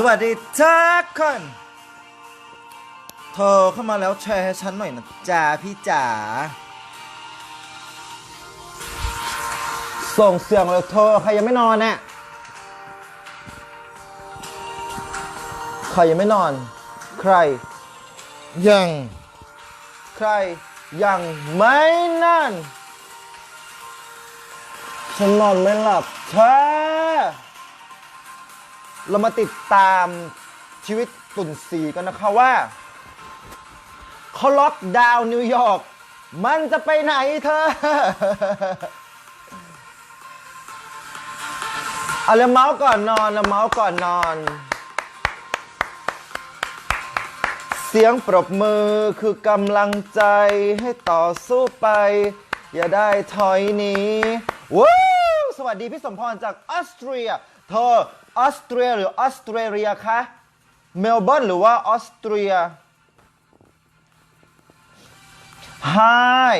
สวัสดีทุกคนโทรเข้ามาแล้วแชร์ให้ฉันหน่อยนะจ๊ะพี่จ๋า ส่งเสียงเลยเธอใครยังไม่นอนเนี่ยใครยังไม่นอน ใคร ยัง ใครยังไม่นั่นฉันนอนไม่หลับเธอ เรามาติดตามชีวิตตุ่นสีกันนะคะว่าเขาล็อกดาวน์นิวยอร์กมันจะไปไหนเธอเอาแล้วเมาส์ก่อนนอนแล้วเมาส์ก่อนนอน เสียงปรบมือคือกำลังใจให้ต่อสู้ไป อย่าได้ถอยหนีว้าวสวัสดีพี่สมพรจากออสเตรีย เธอ ออสเตรียหรือออสเตรเลียคะเมลเบิร์นหรือว่าออสเตรีย Hi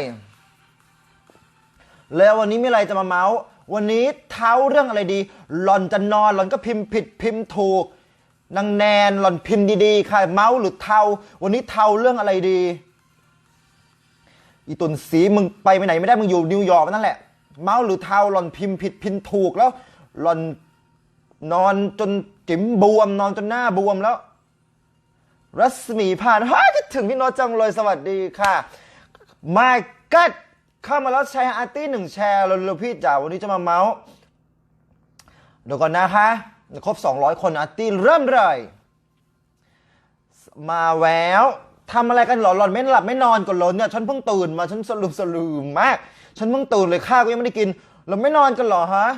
แล้ววันนี้มีอะไรจะมาเมาส์วันนี้เท้าเรื่องอะไรดี หล่อนจะนอนหล่อนก็พิมพ์ผิดพิมพ์ถูกนางแนนหล่อนพิมพ์ดีๆ ค่ะ เมาส์หรือเทาวันนี้เทาเรื่องอะไรดี อีตุนสีมึงไปไปไหนไม่ได้มึงอยู่นิวยอร์กนั่นแหละ เมาส์หรือเทาหล่อนพิมพ์ผิดพิมพ์ถูกแล้ว หล่อน นอนจนจิ๋มบวม นอนจนหน้าบวมแล้ว รัศมีผ่านเฮ้ยคิดถึงพี่โนตจังเลยสวัสดีค่ะ My God เข้ามาแล้วแชร์อาร์ตี้หนึ่งแชร์เร็วพี่จ๋าวันนี้จะมาเมาส์เดี๋ยวก่อนนะคะครบ 200 คนอาร์ตี้เริ่มเลย มาแววทำอะไรกันหรอหลอนไม่หลับไม่นอนก่อนหรอเนี่ยฉันเพิ่งตื่นมาฉันสลืมสลืมมาก ฉันเพิ่งตื่นเลยข้าวก็ยังไม่ได้กินเราไม่นอนกันหรอฮะ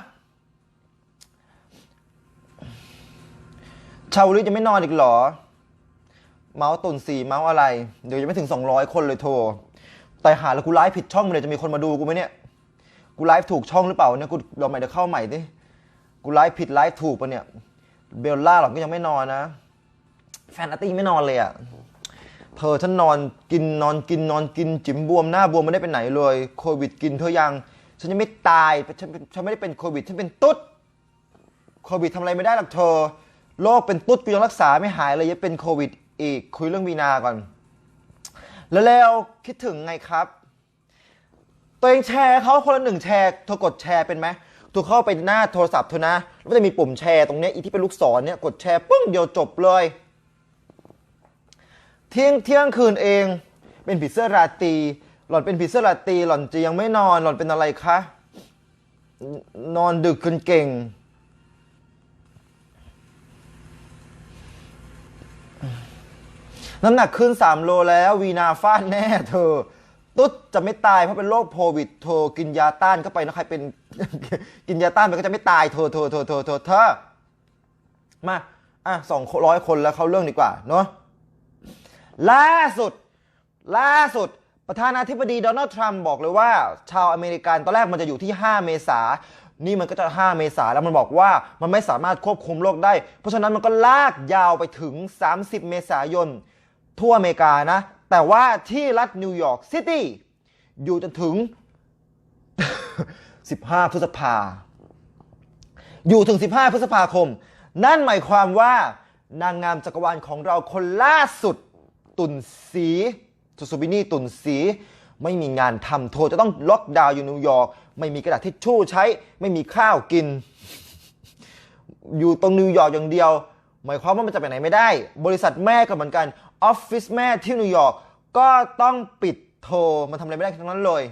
ชาวลิจะไม่นอนอีกหรอ เมาส์ตุนสีเมาส์อะไร เดี๋ยวยังไม่ถึง 200 คนเลยโทร แต่หาแล้วกูไลฟ์ผิดช่องเลยจะมีคนมาดูกูไหมเนี่ย กูไลฟ์ถูกช่องหรือเปล่าเนี่ยกูเราใหม่เดี๋ยวเข้าใหม่ดิ กูไลฟ์ผิดไลฟ์ถูกปะเนี่ย เบลล่าหรอกก็ยังไม่นอนนะ แฟนอาร์ตี้ไม่นอนเลยอะ่ะ เธอฉันนอนกินนอนกินนอนกินจิ๋มบวมหน้าบวมไม่ได้ไปไหนเลย โควิดกินเธอยัง ฉันยังไม่ตาย ฉันฉันไม่ได้เป็นโควิด ฉันเป็นตุ๊ด โควิดทำอะไรไม่ได้หรอกเธอ โรคเป็นตุ๊ดกูยังรักษาไม่หายเลยยังเป็นโควิดอีกคุยเรื่องวีนาก่อน แล้วแล้วคิดถึงไงครับ ตัวเองแชร์เขาคนละหนึ่งแชร์เธอกดแชร์เป็นไหมเธอเข้าไปหน้าโทรศัพท์เธอนะแล้วจะมีปุ่มแชร์ตรงนี้อีที่เป็นลูกศรเนี่ยกดแชร์ปึ้งเดียวจบเลย เที่ยงเที่ยงคืนเอง เป็นผีเสื้อราตีหล่อนเป็นผีเสื้อราตีหล่อนจะยังไม่นอนหล่อนเป็นอะไรคะนอนดึกเกินเก่ง น้ำหนักขึ้น 3 โลแล้ววีนาฟาดแน่เธอ ตุ๊ดจะไม่ตายเพราะเป็นโรคโควิดเธอกินยาต้านเข้าไปนะใครเป็น กินยาต้านไปก็จะไม่ตายเธอเธอเธอเธอเธอเธอมาอะสองร้อยคนแล้วเข้าเรื่องดีกว่าเนาะล่าสุด ล่าสุดประธานาธิบดีโดนัลด์ทรัมป์บอกเลยว่า ชาวอเมริกันตอนแรกมันจะอยู่ที่ 5 เมษานี่มันก็จะ 5 เมษาแล้วมันบอกว่ามันไม่สามารถควบคุมโรคได้ เพราะฉะนั้นมันก็ลากยาวไปถึง 30 เมษายน ทั่วอเมริกานะ แต่ว่าที่รัฐนิวยอร์กซิตี้อยู่จนถึง 15 พฤษภา อยู่ถึง 15 พฤษภาคม นั่นหมายความว่านางงามจักรวาลของเราคนล่าสุดตุนสีสุสุบินี่ตุนสี ไม่มีงานทำโทรจะต้องล็อกดาวน์อยู่นิวยอร์กไม่มีกระดาษทิชชู่ใช้ ไม่มีข้าวกิน อยู่ตรงนิวยอร์กอย่างเดียว หมายความว่ามันจะไปไหนไม่ได้ บริษัทแม่ก็เหมือนกัน ออฟฟิศแม่ที่นิวยอร์กก็ต้องปิดโทรมันทำอะไรไม่ได้ทั้งนั้นเลย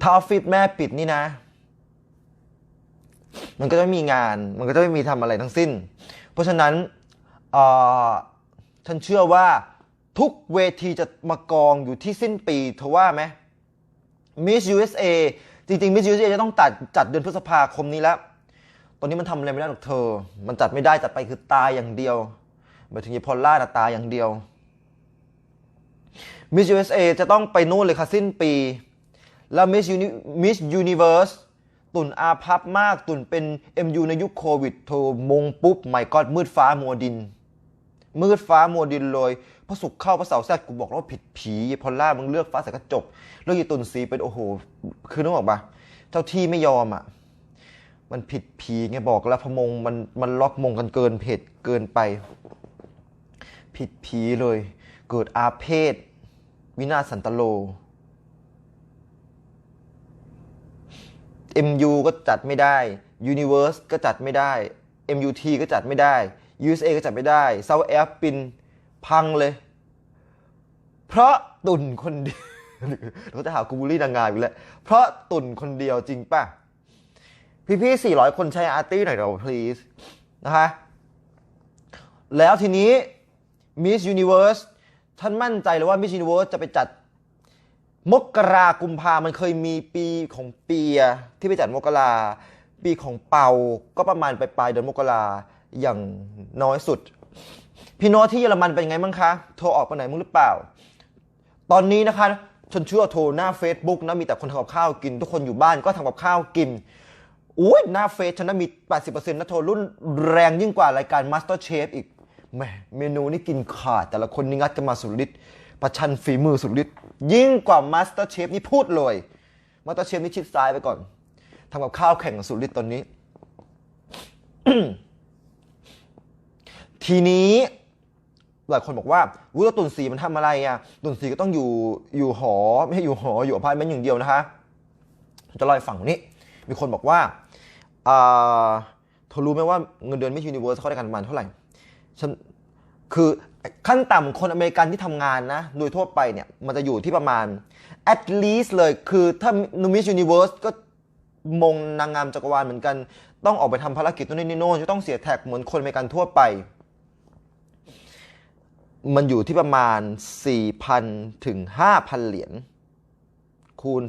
ถ้าออฟฟิศแม่ปิดนี่นะ มันก็จะไม่มีงาน มันก็จะไม่มีทำอะไรทั้งสิ้น เพราะฉะนั้นฉันเชื่อว่าทุกเวทีจะมากองอยู่ที่สิ้นปีเธอว่าไหม Miss USA จริงๆ Miss USA จะต้องตัดจัดเดือนพฤษภาคมนี้แล้ว อนนี้มันทำอะไรไม่ได้หรอกเธอ มันจัดไม่ได้จัดไปคือตายอย่างเดียวหมายถึงยายพอลล่าตายอย่างเดียว Miss USA จะต้องไปนู่นเลยค่ะสิ้นปี แล้ว Miss Uni Miss Universe ตุนอาพับมากตุนเป็น MU ในยุคโควิดโทรมงปุ๊บไม่กอดมืดฟ้ามัวดิน มืดฟ้ามัวดินเลยพระศุกร์เข้าพระเสาร์แทรกกูบอกแล้วว่าผิดผียายพอลล่ามึงเลือกฟ้าใส่กระจกเลือกยีตุนสีเป็นโอ้โห คือนึกออกปะเจ้าที่ไม่ยอมอะ มันผิดผีไงบอกแล้วพมงมันมันล็อกมงกันเกินเพจเกินไป ผิดผีเลย เกิดอาเพศ วินาศสันตโล MU ก็จัดไม่ได้ Universe ก็จัดไม่ได้ MUT ก็จัดไม่ได้ USA ก็จัดไม่ได้ South Air ปินพังเลย เพราะตุ่นคนเดียวเราจะหากูบูลลี่นางงามอีกแล้ว เพราะตุ่นคนเดียวจริงป่ะ พี่ๆ400คนใช้อาร์ตี้หน่อยเดี๋ยว please นะคะแล้วทีนี้ Miss Universe ท่านมั่นใจเลยว่า Miss Universe จะไปจัดมกรากุมภามันเคยมีปีของเปียที่ไปจัดมกราปีของเปาก็ประมาณปลายปลายๆเดือนมกราอย่างน้อยสุด พี่โน้ตที่เยอรมันเป็นไงบ้างคะ โทรออกไปไหนมึงหรือเปล่า ตอนนี้นะคะฉันเชื่อโทรหน้า Facebook นะมีแต่คนทำกับข้าวกิน ทุกคนอยู่บ้านก็ทำกับข้าวกิน อุ้ยหน้าเฟซฉันนะมี 80%นะโทรรุ่นแรงยิ่งกว่ารายการ Master Chef อีกแหมเมนูนี่กินขาด แต่ละคนนี่งัดกันมาสุดฤทธิ์ประชันฝีมือสุดฤทธิ์ยิ่งกว่า Master Chef นี่พูดเลย Master Chef นี่ชิดซ้ายไปก่อนทำกับข้าวแข่งกับสุดฤทธิ์ตอนนี้ ทีนี้หลายคนบอกว่าวุ้ยตุนสีมันทำอะไรอะ ตุนสีก็ต้องอยู่อยู่หอ ไม่ใช่อยู่หออยู่อพาร์ตเมนต์อย่างเดียวนะคะ จะเล่าให้ฟังนี้ มีคนบอกว่า เธอรู้ไหมว่าเงินเดือนไม่ยูนิเวอร์สเขาได้กันประมาณเท่าไหร่ฉันคือขั้นต่ำคนอเมริกันที่ทำงานนะ โดยทั่วไปเนี่ย มันจะอยู่ที่ประมาณ at least เลยคือถ้านูมิสยูนิเวอร์สก็มงนางงามจักรวาลเหมือนกัน ต้องออกไปทำภารกิจโน่นนี่โน่นจะต้องเสียแท็กเหมือนคนอเมริกันทั่วไป มันอยู่ที่ประมาณ 4,000 ถึง 5,000 เหรียญคูณ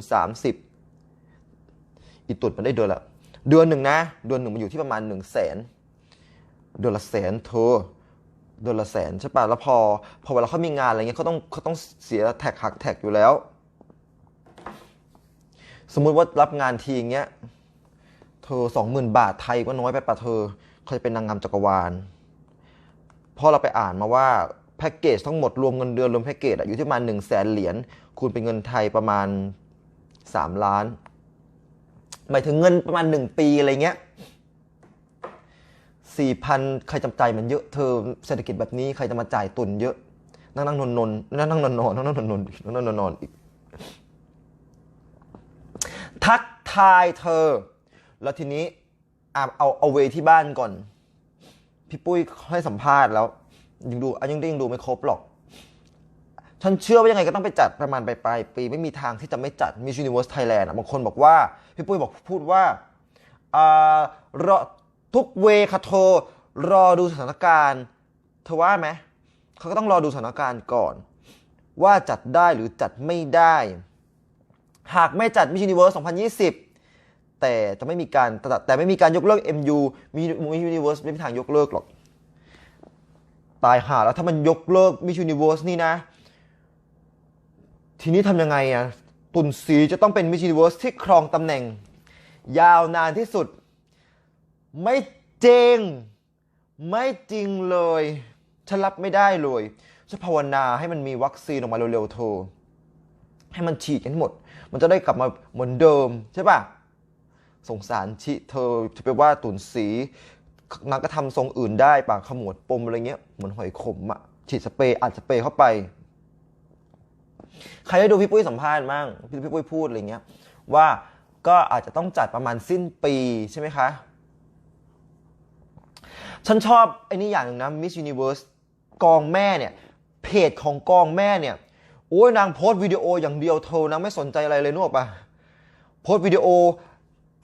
30 อีตุดมันได้เดือนละ เดือนหนึ่งนะ เดือนหนึ่งมันอยู่ที่ประมาณ1 0 0 0 0แสนเดือนละแสนเธอเดือนละแสนใช่ป่ะแล้วพอ พอเวลาเขามีงานอะไรเงี้ยเขาต้องเขาต้องเสียแท็กหักแท็กอยู่แล้ว สมมุติว่ารับงานทีอย่างเงี้ยเธอสองหมื่นบาทไทยก็น้อยไปป่ะเธอเขาจะเป็นนางงามจักรวาลพราะเราไปอ่านมาว่าแพ็กเกจทั้งหมดรวมเงินเดือนรวมแพ็กเกจอยู่ที่ประมาณ1นึ่งแสนเหรียญคูณเป็นเงินไทยประมาณ 3 ล้าน หมายถึงเงินประมาณ 1 ปีอะไรเงี้ยสี่พันใครจำใจมันเยอะเธอเศรษฐกิจแบบนี้ใครจะมาจ่ายตุนเยอะ นั่งนั่งนอนนอนนั่งนั่งนอนนอนนั่งนั่งนอนนอนนั่งนั่งนอนนอนอีกทักทายเธอ แล้วทีนี้เอาเอาเวที่บ้านก่อน พี่ปุ้ยให้สัมภาษณ์แล้วยังดูอะยังยังดูไม่ครบหรอก ฉันเชื่อว่ายังไงก็ต้องไปจัดประมาณปลายปลายปีไม่มีทางที่จะไม่จัด Miss Universe Thailand อะบางคนบอกว่า พี่ปุ้ยบอกพูดว่าอ่ารอทุกเวค่ะโทรรอดูสถานการณ์เธอว่าไหมเขาก็ต้องรอดูสถานการณ์ก่อน ว่าจัดได้หรือจัดไม่ได้ หากไม่จัด Miss Universe 2020 แต่จะไม่มีการแต่ไม่มีการยกเลิก MU Miss Universe ไม่มีทางยกเลิกหรอก ตายหาแล้วถ้ามันยกเลิก Miss Universe นี่นะ ทีนี้ทำยังไงอะตุนสีจะต้องเป็น Miss Universe ที่ครองตำแหน่ง ยาวนานที่สุด ไม่จริง ไม่จริงเลยฉันรับไม่ได้เลยฉันภาวนาให้มันมีวัคซีนออกมาเร็วๆเธอให้มันฉีดกันให้หมด มันจะได้กลับมาเหมือนเดิมใช่ปะสงสารชิเธอจะไปว่าตุนสีนางก็ทำทรงอื่นได้ปากขมวดปมอะไรเงี้ยเหมือนหอยขมอะฉีดสเปรย์อัดสเปรย์เข้าไป ใครได้ดูพี่ปุ้ยสัมภาษณ์มั่งพี่พี่ปุ้ยพูดอะไรเงี้ยว่าก็อาจจะต้องจัดประมาณสิ้นปีใช่ไหมคะ ฉันชอบไอ้นี่อย่างหนึ่งนะ Miss Universe กองแม่เนี่ย เพจของกองแม่เนี่ย โอ้ยนางโพสต์วิดีโออย่างเดียวเธอนางไม่สนใจอะไรเลยนึกออกปะโพสต์วิดีโอ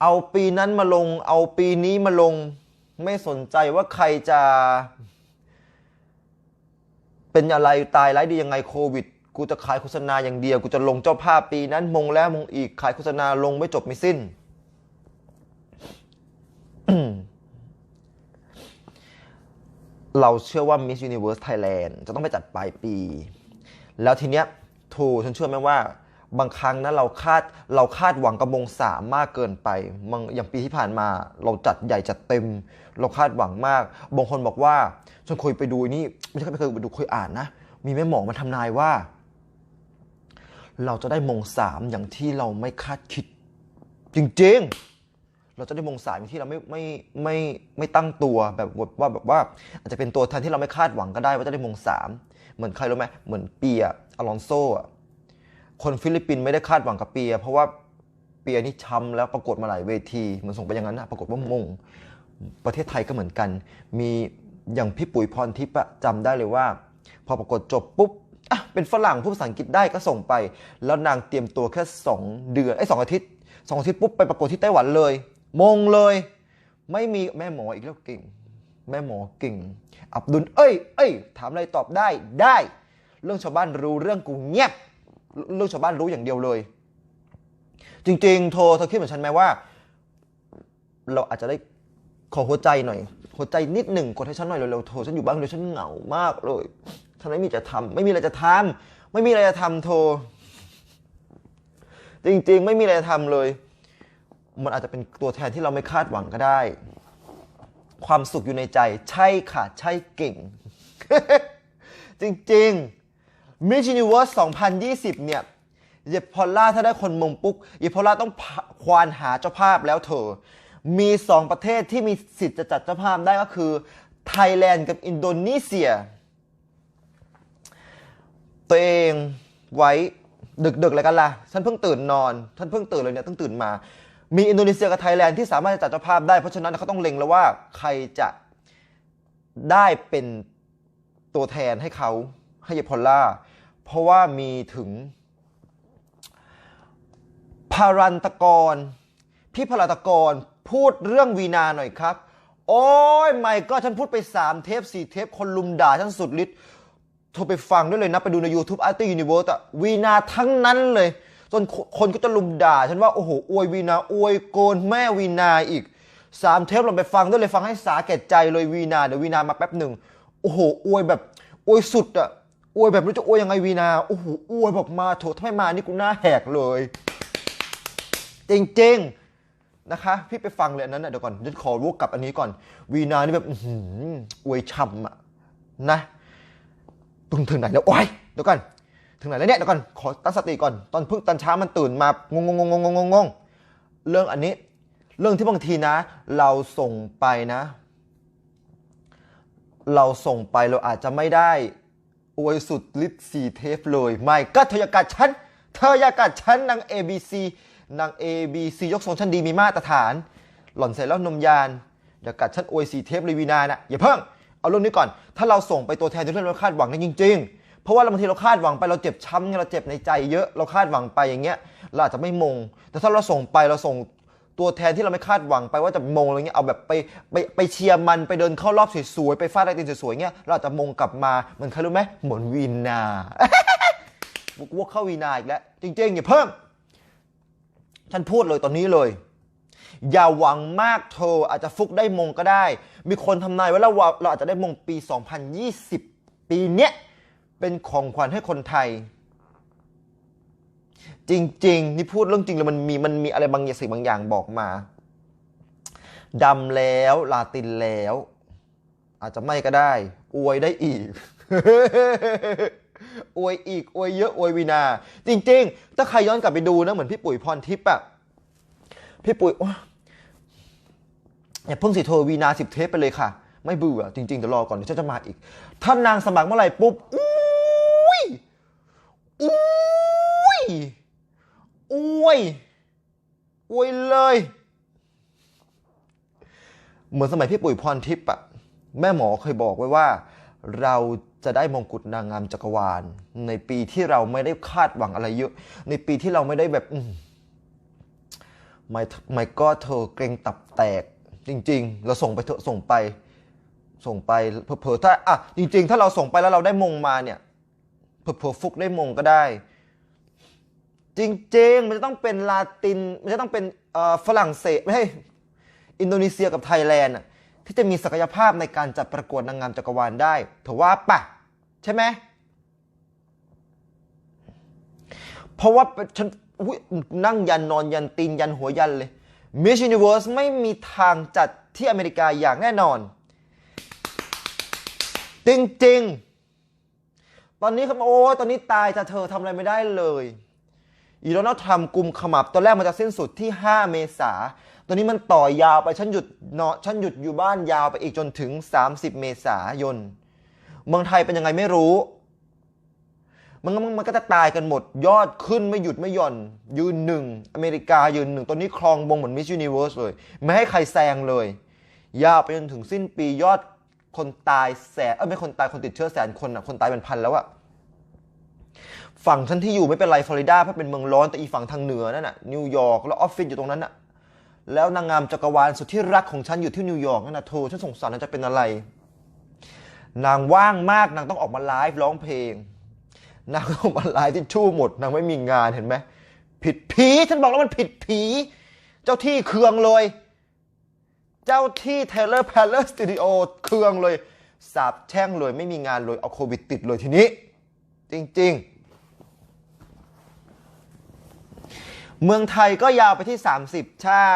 เอาปีนั้นมาลง เอาปีนี้มาลง ไม่สนใจว่าใครจะ เป็นอะไรตายร้ายดียังไงโควิด กูจะขายโฆษณาอย่างเดียว กูจะลงเจ้าภาพปีนั้นมงแล้วมงอีกขายโฆษณาลงไม่จบไม่สิ้น เราเชื่อว่า Miss Universe Thailand จะต้องไปจัดปลายปี แล้วทีเนี้ยถูฉันเชื่อไหมว่า บางครั้งนะเราคาดเราคาดหวังกับมงสามมากเกินไปบางอย่างปีที่ผ่านมา เราจัดใหญ่จัดเต็ม เราคาดหวังมากบางคนบอกว่าฉันเคยไปดูนี่ไม่ใช่ไม่เคยไปดูเคยอ่านนะมีแม่หมอมาทำนายว่า เราจะได้มงสามอย่างที่เราไม่คาดคิด จริงๆ เราจะได้มงสามที่เราไม่ไม่ไม่ไม่ตั้งตัวแบบว่าแบบว่า อาจจะเป็นตัวแทนที่เราไม่คาดหวังก็ได้ว่าจะได้มงสามเหมือนใครรู้ไหมเหมือนเปียอลอนโซอะคนฟิลิปปินส์ไม่ได้คาดหวังกับเปีย เพราะว่าเปียนี่ช้ำแล้วประกวดมาหลายเวทีเหมือนส่งไปอย่างนั้นนะปรากฏว่ามง ประเทศไทยก็เหมือนกัน มีอย่างพี่ปุ๋ยพรทิพย์จำได้เลยว่า พอประกวดจบปุ๊บ อะเป็นฝรั่งพูดภาษาอังกฤษได้ก็ส่งไป แล้วนางเตรียมตัวแค่ 2 เดือนไอ้สองอาทิตย์สองอาทิตย์ปุ๊บไปประกวดที่ไต้หวันเลย มงเลย ไม่มีแม่หมออีกแล้วเก่ง แม่หมอเก่ง อับดุลเอ้ยเอ้ยถามอะไรตอบได้ได้ เรื่องชาวบ้านรู้เรื่องกูเงียบเรื่องชาวบ้านรู้อย่างเดียวเลย จริงๆ โทรเธอคิดเหมือนฉันไหมว่า เราอาจจะได้ขอหัวใจหน่อย หัวใจนิดหนึ่งกดให้ฉันหน่อยเร็วๆโทรฉันอยู่บ้านเดี๋ยวฉันเหงามากเลย ฉันไม่มีจะทำไม่มีอะไรจะทำไม่มีอะไรจะทำโทร จริงๆ ไม่มีอะไรจะทำเลย มันอาจจะเป็นตัวแทนที่เราไม่คาดหวังก็ได้ ความสุขอยู่ในใจ ใช่ค่ะใช่เก่ง จริงๆ Miss Universe 2020 เนี่ยเยพอลล่าถ้าได้คนมงปุ๊กเยพอลล่าต้องควานหาเจ้าภาพแล้วเธอ มีสองประเทศที่มีสิทธิ์จะจัดเจ้าภาพได้ก็คือไทยแลนด์กับอินโดนีเซีย ตัวเองไว้ดึกๆเลยกันล่ะฉันเพิ่งตื่นนอนฉันเพิ่งตื่นเลยเนี่ยต้องตื่นมา มีอินโดนีเซียกับไทยแลนด์ที่สามารถจะจัดเจ้าภาพได้เพราะฉะนั้นเขาต้องเล็งแล้วว่าใครจะได้เป็นตัวแทนให้เขาให้เยพอลล่า เพราะว่ามีถึงพารันตกร พี่พารันตกรพูดเรื่องวีนาหน่อยครับ โอ้ยไม่ก็ฉันพูดไป3เทป4เทปคนลุมด่าฉันสุดฤทธิ์ โทรไปฟังด้วยเลยนะ ไปดูใน YouTube a r t i Universe อะวีนาทั้งนั้นเลย จนคนก็จะลุมด่า ฉันว่า โอ้โห อวยวีนา อวยโกนแม่วีนาอีก3เทปเราไปฟังด้วยเลยฟังให้สาแก่ใจเลยวีนา เดี๋ยววีนามาแป๊บหนึ่งโอ้โห อวยแบบ อวยสุดอะอวยแบบไม่รู้จะอวยยังไงวีนา โอ้โห อวยแบบมาโถถ้าไมมานี่กูหน้าแหกเลย จริงๆนะคะ พี่ไปฟังเลยอันนั้นนะเดี๋ยวก่อนฉันขอวกกลับอันนี้ก่อน วีนานี่แบบอื้อหืออวยช่ำอะนะ ถึงถึงไหนแล้วโอ้ยเดี๋ยวก่อนถึงไหนแล้วเนี่ยเดี๋ยวก่อนขอตั้งสติก่อนตอนเพิ่งตอนเช้ามันตื่นมางงงงงงงงงเรื่องอันนี้ เรื่องที่บางทีนะ เราส่งไปนะ เราส่งไปเราอาจจะไม่ได้อวยสุดฤทธิ์สี่เทปเลย ไม่ก็เธออยากัดฉันเธออยากัดฉันนาง ABC นาง ABC ยกทรงฉันดีมีมาตรฐาน หล่อนเสร็จแล้วนมยานอย่ากัดฉันอวยสี่เทปเลยวีนานะอย่าเพิ่ง เอาเรื่องนี้ก่อน ถ้าเราส่งไปตัวแทนที่เราคาดหวังกันจริง ๆ เพราะว่าบางทีเราคาดหวังไปเราเจ็บช้ำไงเราเจ็บในใจเยอะเราคาดหวังไปอย่างเงี้ยเราอาจจะไม่มง แต่ถ้าเราส่งไปเราส่งตัวแทนที่เราไม่คาดหวังไปว่าจะมงอะไรเงี้ยเอาแบบไปไปไปเชียร์มันไปเดินเข้ารอบสวยๆไปฟาดไอติมสวยๆเงี้ยเราอาจจะมงกลับมาเหมือนใครรู้ไหมเหมือนวีนาบุกวกเข้าวีนาอีกแล้วจริงๆอย่าเพิ่ม ฉันพูดเลยตอนนี้เลย อย่าหวังมากเธออาจจะฟุกได้มงก็ได้ มีคนทำนายว้แล้วว่าเราอาจจะได้มงปี 2020 ปีเนี้ยเป็นของขวัญให้คนไทย จริง ๆ นี่พูดเรื่องจริงเลยมันมีมันมีอะไรบางอย่างสิ่งบางอย่างบอกมาดำแล้วลาตินแล้ว อาจจะไม่ก็ได้ อวยได้อีกอวยอีกอวยเยอะอวยวีนา จริง ๆ ถ้าใครย้อนกลับไปดูนะ เหมือนพี่ปุ๋ยพรทิพย์อะพี่ปุ๋ย อย่าเพิ่งสิโทรวีนาสิบเทปไปเลยค่ะ ไม่เบื่อจริงๆเดี๋ยวรอก่อนเดี๋ยวฉันจะมาอีก ถ้านางสมัครเมื่อไหร่ปุ๊บอุ้ยอุ้ยอวยอวยเลย เหมือนสมัยพี่ปุ๋ยพรทิพย์อะแม่หมอเคยบอกไว้ว่า เราจะได้มงกุฎนางงามจักรวาล ในปีที่เราไม่ได้คาดหวังอะไรเยอะ ในปีที่เราไม่ได้แบบอืมไม่ไม่ก็เธอเกรงตับแตก จริง ๆ เราส่งไปเถอะส่งไปส่งไปเผลอๆถ้าอะจริง ๆ ถ้าเราส่งไปแล้วเราได้มงมาเนี่ยเผลอๆฟุกได้มงก็ได้ จริง ๆ มันจะต้องเป็นลาตินมันจะต้องเป็นอ่อฝรั่งเศสไม่ใช่อินโดนีเซียกับไทยแลนด์ที่จะมีศักยภาพในการจัดประกวดนางงามจักรวาลได้ถือว่าปะใช่ไหมเพราะว่าฉันนั่งยันนอนยันตีนยันหัวยันเลย Miss Universe ไม่มีทางจัดที่อเมริกาอย่างแน่นอน จริงๆ ตอนนี้ครับโอ้ตอนนี้ตายจะเธอทำอะไรไม่ได้เลยอีโดนัลด์ทรัมป์กลุ่มขมับตอนแรกมันจะสิ้นสุดที่ 5 เมษาตอนนี้มันต่อยาวไปฉันหยุดเนาะฉันหยุดอยู่บ้านยาวไปอีกจนถึง 30 เมษายน เมืองไทยเป็นยังไงไม่รู้ มันมันมันก็จะตายกันหมด ยอดขึ้นไม่หยุดไม่หย่อน ยืนหนึ่งอเมริกายืนหนึ่งตอนนี้ครองวงเหมือนมิส s u นิเวิร์สเลย ไม่ให้ใครแซงเลย ยาวไปจนถึงสิ้นปียอดคนตายแสนเออไม่คนตายคนติดเชื้อแสนคนอะคนตายเป็นพันแล้วอะฝั่งฉันที่อยู่ไม่เป็นไรฟลอริดาเพราะเป็นเมืองร้อนแต่อีฝั่งทางเหนือนั่นน่ะนิวยอร์กแล้วออฟฟิศอยู่ตรงนั้นน่ะแล้วนางงามจักรวาลสุดที่รักของฉันอยู่ที่นิวยอร์กนั่นน่ะโทฉันสงสารนางจะเป็นอะไร นางว่างมากนางต้องออกมาไลฟ์ร้องเพลง นางต้องมาไลฟ์ที่ชู่หมดนางไม่มีงานเห็นไหมผิดผีฉันบอกแล้วมันผิดผี เจ้าที่เคืองเลย เจ้าที่ Taylor Palace Studio เคืองเลยสาบแช่งเลยไม่มีงานเลยเอาโควิดติดเลยทีนี้ จริง ๆ เมืองไทยก็ยาวไปที่ 30 ใช่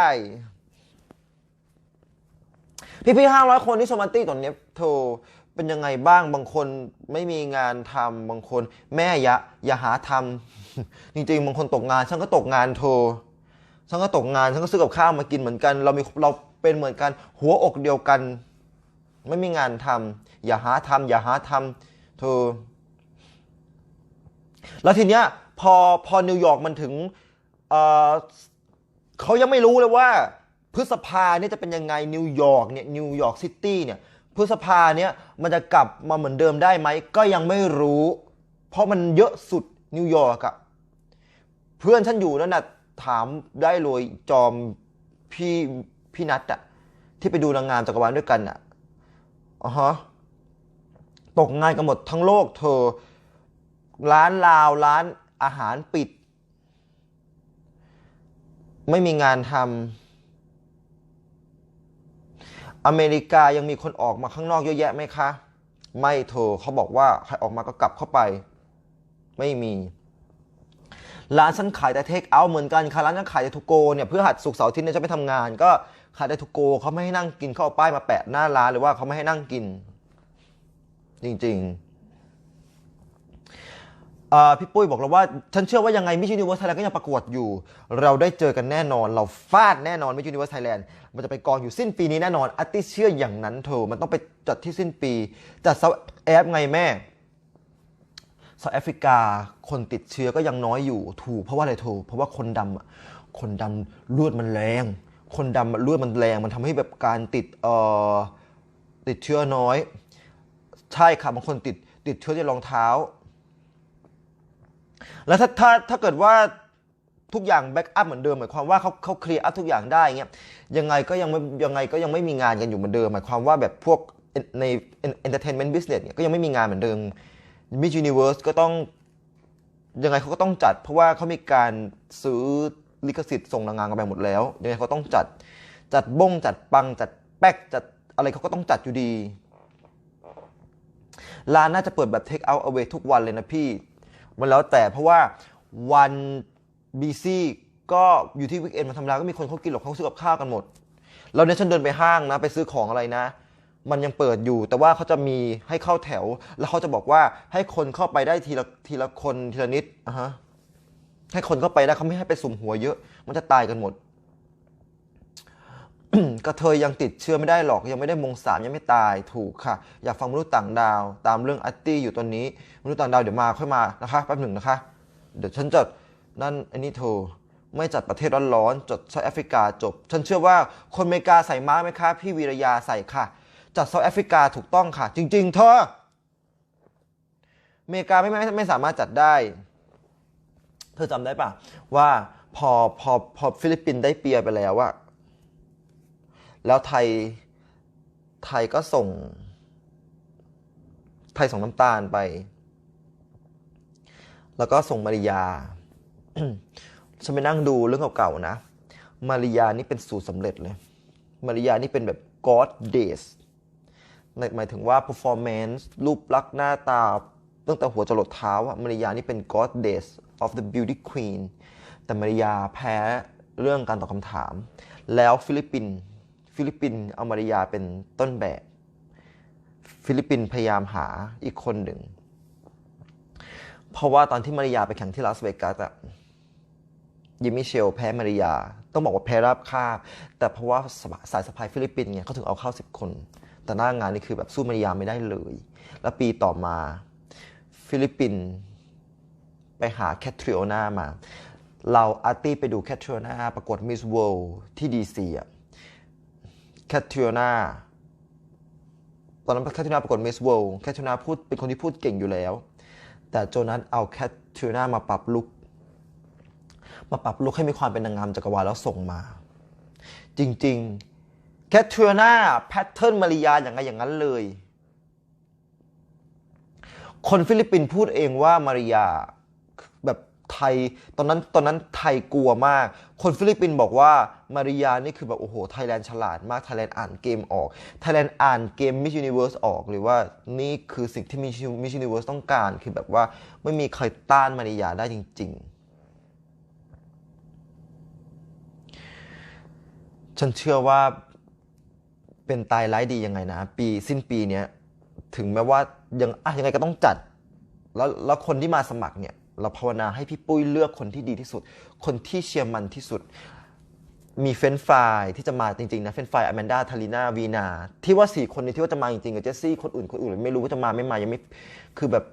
พี่ๆห้าร้อยคนที่ชมอันตี้ตอนนี้โทร เป็นยังไงบ้างบางคนไม่มีงานทำบางคน แม่อย่าอย่าหาทำจริงๆ บางคนตกงานฉันก็ตกงานโทรฉันก็ตกงานฉันก็ซื้อกับข้าวมากินเหมือนกัน เรามีเราเป็นเหมือนกัน หัวอกเดียวกัน ไม่มีงานทำอย่าหาทำอย่าหาทำเธอแล้วทีเนี้ยพอพอนิวยอร์กมันถึงเเขายังไม่รู้เลยว่าพฤษภาเนี่ยจะเป็นยังไงนิวยอร์กเนี่ยนิวยอร์กซิตี้เนี่ย พฤษภาเนี่ยมันจะกลับมาเหมือนเดิมได้ไหม ก็ยังไม่รู้ เพราะมันเยอะสุดนิวยอร์กอะเพื่อนฉันอยู่นั่นน่ะถามได้เลยจอมพี่พี่นัทอะที่ไปดูนางงามจักรวาลด้วยกันอะอ๋อฮะตกงานกันหมดทั้งโลกเธอ ร้านลาวร้านอาหารปิด ไม่มีงานทำ อเมริกายังมีคนออกมาข้างนอกเยอะแยะไหมคะ ไม่เธอเขาบอกว่าใครออกมาก็กลับเข้าไป ไม่มี ร้านฉันขายแต่เทคเอาเหมือนกันค่ะร้านฉันขายแต่ทูโกเนี่ยเพื่อหัดสุกเสาร์อาทิตย์เนี่ยจะไปทำงาน ก็ขายแต่ทูโกเขาไม่ให้นั่งกินเขาเอาป้ายมาแปะหน้าร้านหรือว่าเขาไม่ให้นั่งกิน จริง ๆ พี่ปุ้ยบอกเราว่า ฉันเชื่อว่ายังไงมิช s ูนิเวิร์สไทยแลนด์ก็ยังประกวดอยู่ เราได้เจอกันแน่นอน เราฟาดแน่นอนมิช s ูนิเวิร์สไทยแลนด์มันจะไปกองอยู่สิ้นปีนี้แน่นอนอาร์ติเชื่ออย่างนั้นเธอ มันต้องไปจัดที่สิ้นปี จัดเซาท์แอฟไงแม่เซาท์แอฟริกาคนติดเชื้อก็ยังน้อยอยู่ถูกเพราะว่าอะไรโทเพราะว่าคนดำอะคนดำเลือดมันแรง คนดำเลือดมันแรงมันทำให้แบบการติดเอ่อติดเชื้อน้อย ใช่ค่ะบางคนติดติดเชื้อในรองเท้า แล้วถ้าถ้าถ้าเกิดว่าทุกอย่างแบ็กอัพเหมือนเดิมหมายความว่าเขาเขาเคลียร์อัพทุกอย่างได้เงี้ยยังไงก็ยังไม่ยังไงก็ยังไม่มีงานกันอยู่เหมือนเดิม หมายความว่าแบบพวกในเอนเตอร์เทนเมนต์บิสเนสเนี่ยก็ยังไม่มีงานเหมือนเดิมมิจูนิเวิร์สก็ต้องยังไงเขาก็ต้องจัด เพราะว่าเขามีการซื้อลิขสิทธิ์ส่งนางงามกันไปหมดแล้วยังไงเขาต้องจัดจัดบ้งจัดปังจัดแป๊กจัดอะไรเขาก็ต้องจัดอยู่ดีร้านน่าจะเปิดแบบ Take Out Away ทุกวันเลยนะพี่ มันแล้วแต่เพราะว่าวันบีซีก็อยู่ที่วิกเอนมาทำร้านก็มีคนเขากินหรอกเขาซื้อกับข้าวกันหมด แล้วเนี่ยฉันเดินไปห้างนะ ไปซื้อของอะไรนะ มันยังเปิดอยู่ แต่ว่าเขาจะมีให้เข้าแถว แล้วเขาจะบอกว่าให้คนเข้าไปได้ทีละทีละคนทีละนิดอะฮะให้คนเข้าไปได้เขาไม่ให้ไปสุ่มหัวเยอะ มันจะตายกันหมด กระเทยยังติดเชื้อไม่ได้หรอกยังไม่ได้มงสามยังไม่ตายถูกค่ะ อยากฟังมนุษย์ต่างดาว ตามเรื่องอัตตี้อยู่ตอนนี้ มนุษย์ต่างดาวเดี๋ยวมาค่อยมานะคะแป๊บหนึ่งนะคะ เดี๋ยวฉันจะนั่นอันนี้โทรไม่จัดประเทศร้อนๆจดเซาท์แอฟริกาจบ ฉันเชื่อว่าคนอเมริกาใส่ม้าไหมคะพี่วีรยาใส่ค่ะ จัดเซาท์แอฟริกาถูกต้องค่ะ จริง ๆ เธออเมริกาไม่ไม่ไม่สามารถจัดได้ เธอจำได้ปะว่าพอพอพอฟิลิปปินส์ได้เปียไปแล้วอะ แล้วไทยไทยก็ส่ง ไทยส่งน้ำตาลไป แล้วก็ส่งมาริยา ฉันไปนั่งดูเรื่องเก่าๆนะ มาริยานี่เป็นสูตรสำเร็จเลย มาริยานี่เป็นแบบ God days หมายถึงว่า performance รูปลักษณ์หน้าตา ตั้งแต่หัวจรดเท้าอะมาริยานี่เป็น God days of the beauty queen แต่มาริยาแพ้เรื่องการตอบคำถาม แล้วฟิลิปปินส์ ฟิลิปปินส์เอามาริยาเป็นต้นแบบ ฟิลิปปินส์พยายามหาอีกคนหนึ่ง เพราะว่าตอนที่มาริยาไปแข่งที่ลาสเวกัสอะยิมมิเชลแพ้มาริยา ต้องบอกว่าแพ้ราบคาบ แต่เพราะว่าสายสะพายฟิลิปปินส์เนี่ยเขาถึงเอาเข้า10คน แต่หน้างานนี่คือแบบสู้มาริยาไม่ได้เลย แล้วปีต่อมาฟิลิปปินส์ไปหาแคทริโอนามา เราอาร์ตี้ไปดูแคทริโอนาประกวดมิสเวิลด์ที่ดีซีอะ แคทริโอนาตอนนั้นแคทริโอนาประกวดมิสเวิลด์แคทริโอนาพูดเป็นคนที่พูดเก่งอยู่แล้ว แต่โจนัสเอาแคทริโอนามาปรับลุกมาปรับลุกให้มีความเป็นนางงามจักรวาลแล้วส่งมา จริงๆแคทริโอนาแพทเทิร์นมาริยาอย่างไรอย่างนั้นเลย คนฟิลิปปินส์พูดเองว่ามาริยา ไทย ตอนนั้นตอนนั้นไทยกลัวมาก คนฟิลิปปินส์บอกว่ามาริยานี่คือแบบโอ้โหไทยแลนด์ฉลาดมากไทยแลนด์อ่านเกมออกไทยแลนด์อ่านเกมมิช s u นิเวิร์สออกหรือว่านี่คือสิ่งที่มิช s u นิเวิร์สต้องการ คือแบบว่าไม่มีใครต้านมาริยาได้จริง ๆ ฉันเชื่อว่าเป็นตายร้ายดียังไงนะ ปีสิ้นปีเนี้ยถึงแม้ว่ายังอะยังไงก็ต้องจัดแล้วแล้วคนที่มาสมัครเนี่ย เราภาวนาให้พี่ปุ้ยเลือกคนที่ดีที่สุด คนที่เชียร์มันที่สุด มีเฟนฟายที่จะมาจริงๆนะเฟนฟายอแมนดาทาริน่าวีนาที่ว่าสี่คนนี้ที่ว่าจะมาจริงๆกับเจสซี่คนอื่นคนอื่นไม่รู้ว่าจะมาไม่มายังไม่คือแบบ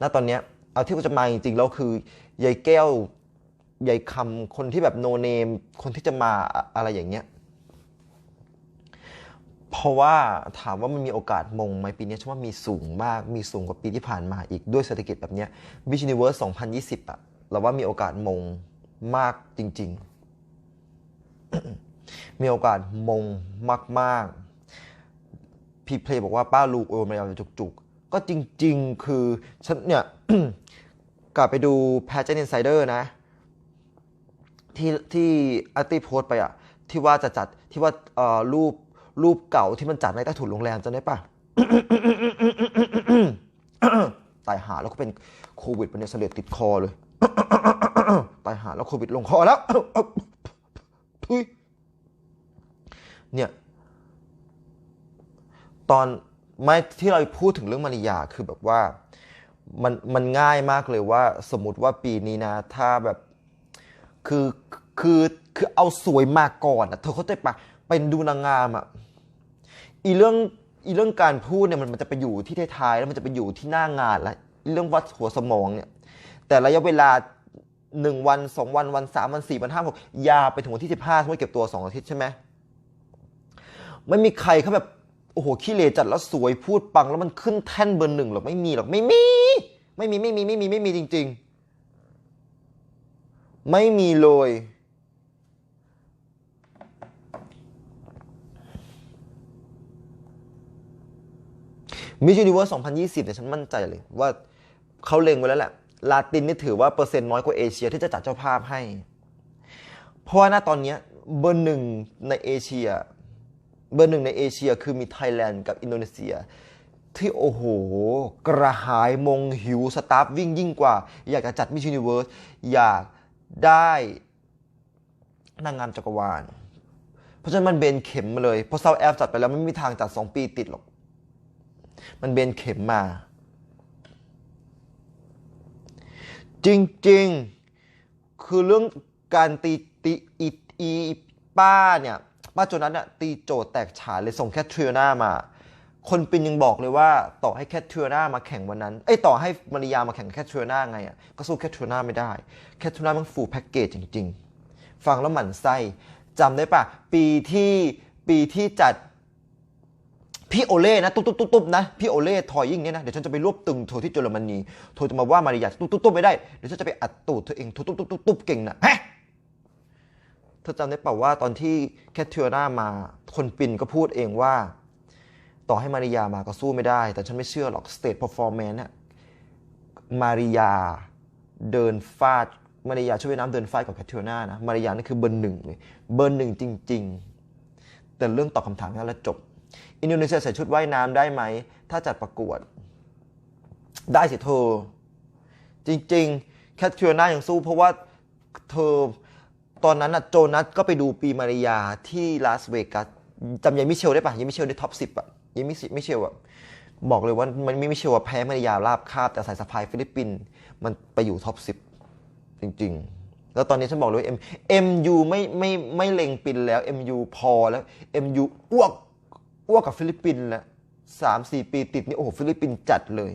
ณตอนเนี้ยเอาที่ว่าจะมาจริงๆแล้วคือยายแก้วยายคำคนที่แบบโนเนม คนที่จะมาอะอะไรอย่างเงี้ย เพราะว่าถามว่ามันมีโอกาสมงไหมปีนี้ฉันว่ามีสูงมากมีสูงกว่าปีที่ผ่านมาอีกด้วยเศรษฐกิจแบบเนี้บิช n นเวิร์ส2020อะเราว่ามีโอกาสมงมากจริง ๆ มีโอกาสมงมากๆ พี่เพลย์บอกว่าป้าลูกโอมายาวจุกๆ ก็จริง ๆ คือฉันเนี่ยกลับไปดูแพทเจนอินไซเดอร์นะ ที่ที่อาร์ตี้โพสไปอะที่ว่าจะจัดที่ว่าเอ่อรูป รูปเก่าที่มันจัดในใต้ถุนโรงแรมจำได้ปะตายหาแล้วก็เป็นโควิดเป็นเนี่ยเสลดติดคอเลยตายหาแล้วโควิดลงคอแล้วทุยเนี่ย ตอนไม่ที่เราพูดถึงเรื่องมาริยาคือแบบว่ามันมันง่ายมากเลยว่า สมมติว่าปีนี้นะ ถ้าแบบคือคือคือเอาสวยมาก่อนอะเธอเข้าใจปะเป็นดูนางงามอะ อีเรื่องอีเรื่องการพูดเนี่ยมันมันจะไปอยู่ที่ท้ายๆแล้วมันจะไปอยู่ที่หน้างานแล้วอีเรื่องวัดหัวสมองเนี่ย แต่ระยะเวลาหนึ่งวันสองวันวันสามวันสี่วันห้าหกยาไปถึงวันที่สิบห้าสมมติเก็บตัวสองอาทิตย์ใช่ไหมไม่มีใครเขาแบบโอ้โหขี้เหร่จัดแล้วสวยพูดปังแล้วมันขึ้นแท่นเบอร์หนึ่งหรอกไม่มีหรอกไม่มี ไม่มีไม่มีไม่มีไม่มีจริง ๆ ไม่มีเลย มิช s u นิเวิร์ส2020เนี่ยฉันมั่นใจเลยว่าเขาเล็งไว้แล้วแหละ ลาตินนี่ถือว่าเปอร์เซ็นต์น้อยกว่าเอเชียที่จะจัดเจ้าภาพให้ เพราะว่าณตอนนี้เบอร์หนึ่งในเอเชีย เบอร์หนึ่งในเอเชียคือมีไทยแลนด์กับอินโดนีเซีย ที่โอ้โห กระหายมงหิวสตาฟวิ่งยิ่งกว่า อยากจะจัดมิช s u นิเวิร์สอยากได้นางงามจักรวาล เพราะฉะนั้นมันเบนเข็มมาเลย เพราะเซาแอฟจัดไปแล้วไม่มีทางจัด 2 ปีติดหรอก มันเบนเข็มมา จริงๆ คือเรื่องการตีตีอีอีป้าเนี่ยป้าโจนั้นเนี่ยตีโจทย์แตกฉานเลยส่งแคทเทรียนามา คนปินยังบอกเลยว่าต่อให้แคทเทรียนามาแข่งวันนั้นเอ้ต่อให้มาริยามาแข่งแคทเทรียนาไงอะก็สู้แคทเทรียนาไม่ได้แคทเทรียนามันฟูลแพ็กเกจจริง ๆ ฟังแล้วหมั่นไส้จำได้ปะปีที่ปีที่จัด พี่โอเล่นะ ตุ๊บตุ๊บตุ๊บนะ พี่โอเล่ทอยยิ่งเนี่ยนะ เดี๋ยวฉันจะไปรวบตึงเธอที่เยอรมนีเธอจะมาว่ามาริยาตุ๊บตุ๊บตุ๊บไม่ได้ เดี๋ยวฉันจะไปอัดตูดเธอเองตุ๊บตุ๊บตุ๊บตุ๊บเก่งนะฮะเธอจำได้เปล่าว่าตอนที่แคทเทอร์นามาคนปินก็พูดเองว่า ต่อให้มาริยามาก็สู้ไม่ได้ แต่ฉันไม่เชื่อหรอกสเต e เพอร์ฟอร์แมนซ์น่ะมาริยาเดินฟาดมาริยาช่วยน้ำเดินฟาดกับแคทเทอร์นานะมาริยานี่คือเบอร์หนึ่งเลยเบอร์หนึ่งจริง ๆ แต่เรื่องตอบคำถามแค่นั้นแล้วจบ อินโดนีเซียใส่ชุดว่ายน้ำได้ไหม ถ้าจัดประกวด ได้สิเธอ จริงๆ แคทเทรียนายังสู้เพราะว่าเธอตอนนั้นนะโจนัสก็ไปดูปีมาริยาที่ลาสเวกัสจำยายมิเชลได้ปะยายมิเชลได้ท็อปสิบอะยายมิมิเชลอะบอกเลยว่ามันไม่มิเชลแพ้มาริยาราบคาบแต่สายสะพายฟิลิปปินส์มันไปอยู่ท็อปสิบจริง ๆ แล้วตอนนี้ฉันบอกเลยว่า M MU ไม่ไม่ไม่เล็งปินแล้ว MU พอแล้ว MU อ้วก อ้วกกับฟิลิปปินส์แล้วสามสี่ปีติดนี่โอ้โหฟิลิปปินส์จัดเลย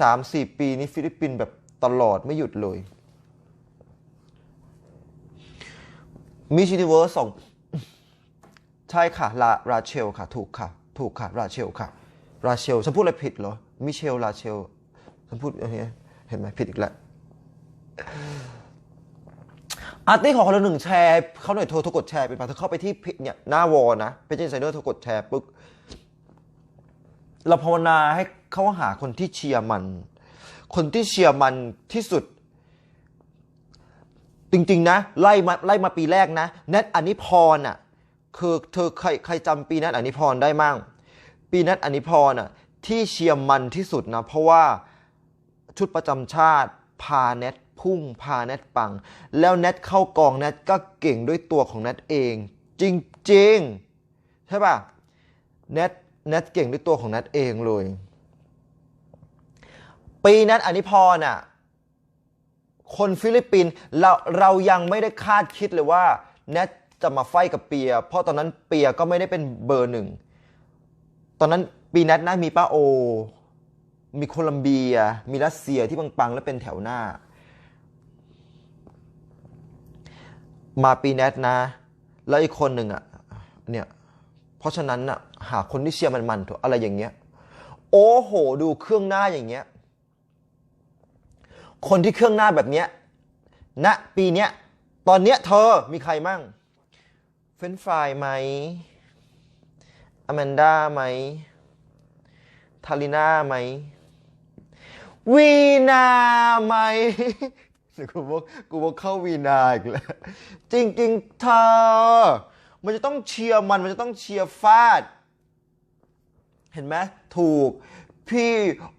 สามสี่ปีนี้ฟิลิปปินส์แบบตลอดไม่หยุดเลยมิชิ n ิเวิร์สสองใช่ค่ะลาราเชลค่ะ ถูกค่ะ ถูกค่ะ ราเชลค่ะ ราเชลฉันพูดอะไรผิดเหรอมิเชลราเชลฉันพูดอะไรเห็นไหมผิดอีกแล้ว อาร์ตี้ขอคนละหนึ่งแชร์เขาหน่อยโทรโทรกดแชร์เป็นปะเธอเข้าไปที่เพจเนี่ยหน้าวอลนะเป็นเจนไซเดอร์โทรกดแชร์ปึ๊กเราภาวนาให้เขาหาคนที่เชียร์มัน คนที่เชียร์มันที่สุด จริง ๆ นะ ไล่มาไล่มาปีแรกนะแนทอันนิพรอะคือเธอใครใครจำปีแนทอันนิพรได้มั่ง ปีแนทอันิพรอะที่เชียร์มันที่สุดนะ เพราะว่าชุดประจำชาติพาเน็ต พุ่งพาเน็ตปัง แล้วเน็ตเข้ากองเน็ตก็เก่งด้วยตัวของเน็ตเอง จริงๆ ใช่ป่ะเน็ตเน็ตเก่งด้วยตัวของเน็ตเองเลย ปีเน็ตอนิพรอะคนฟิลิปปินส์เราเรายังไม่ได้คาดคิดเลยว่าเน็ตจะมาไฟกับเปีย เพราะตอนนั้นเปียก็ไม่ได้เป็นเบอร์หนึ่ง ตอนนั้นปีนัดนะมีป้าโอ มีโคลัมเบีย มีรัสเซียที่ปังๆ และเป็นแถวหน้า มาปีแนทนะ แล้วอีกคนหนึ่งอะเนี่ยเพราะฉะนั้นอะหาคนที่เชียร์มันๆเถอะอะไรอย่างเงี้ย โอ้โห ดูเครื่องหน้าอย่างเงี้ย คนที่เครื่องหน้าแบบเนี้ยณปีเนี้ยตอนเนี้ยเธอมีใครมั่ง เฟนฟรายไหมอแมนด้าไหมทาริน่าไหมวีนาไหม กูบอกกูบอกเข้าวีนาอีกแล้ว จริง ๆ เธอ มันจะต้องเชียร์มัน มันจะต้องเชียร์ฟาด เห็นไหมถูก พี่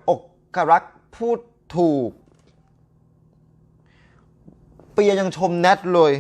อกกรักพูดถูก เปียยังชมแนทเลย